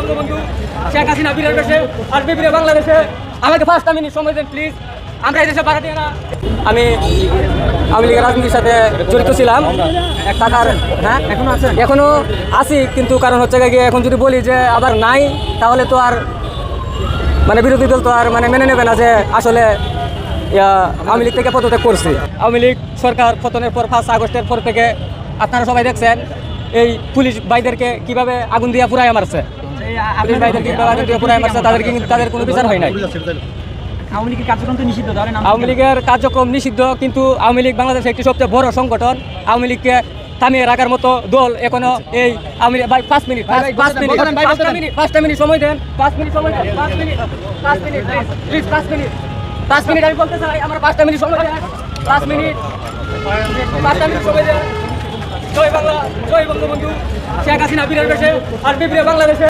বঙ্গবন্ধু শেখ হাসিনা বীরের বেশে আসবে বীরে বাংলাদেশে। আমাকে পাঁচটা মিনিট সময় দেন প্লিজ আমরা এই দেশে ভাড়াটিয়া না। আমি আওয়ামী লীগের রাজনীতির সাথে জড়িত ছিলাম। টাকার হ্যাঁ? এখনও আছে এখনও আছি কিন্তু কারণ হচ্ছে গিয়ে এখন যদি বলি যে আবার নাই তাহলে তো আর মানে বিরোধী দল তো আর মানে মেনে নেবে না যে আসলে আওয়ামী লীগ থেকে পদত্যাগ করছি। আওয়ামী লীগ সরকার পতনের পর ফার্স্ট আগস্টের পর থেকে আপনারা সবাই দেখছেন এই পুলিশ ভাইদেরকে কীভাবে আগুন দিয়ে পুরাই মারছে। পুলিশ দিয়ে পুরাই মারছে তাদের কিন্তু তাদের কোনো বিচার হয় নাই। আওয়ামী লীগের কার্যক্রম তো নিষিদ্ধ নাম আওয়ামী লীগের কার্যক্রম নিষিদ্ধ কিন্তু আওয়ামী লীগ বাংলাদেশের একটি সবচেয়ে বড় সংগঠন। আওয়ামী লীগকে থামিয়ে রাখার মতো দল এখনও এই লীগ ভাই পাঁচ মিনিট পাঁচ- মিনিট পাঁচটা মিনিট পাঁচটা মিনিট সময় দেন পাঁচ মিনিট সময় দেন পাঁচ মিনিট পাঁচ মিনিট প্লিজ পাঁচ মিনিট। পাঁচ মিনিট আমি বলতে চাই আমার পাঁচটা মিনিট সময় দেন পাঁচ মিনিট। পাঁচটা মিনিট সময় দেন। জয় বাংলা জয় বঙ্গবন্ধু শেখ হাসিনা বীরের বেশে আর বিপ্রে বাংলাদেশে।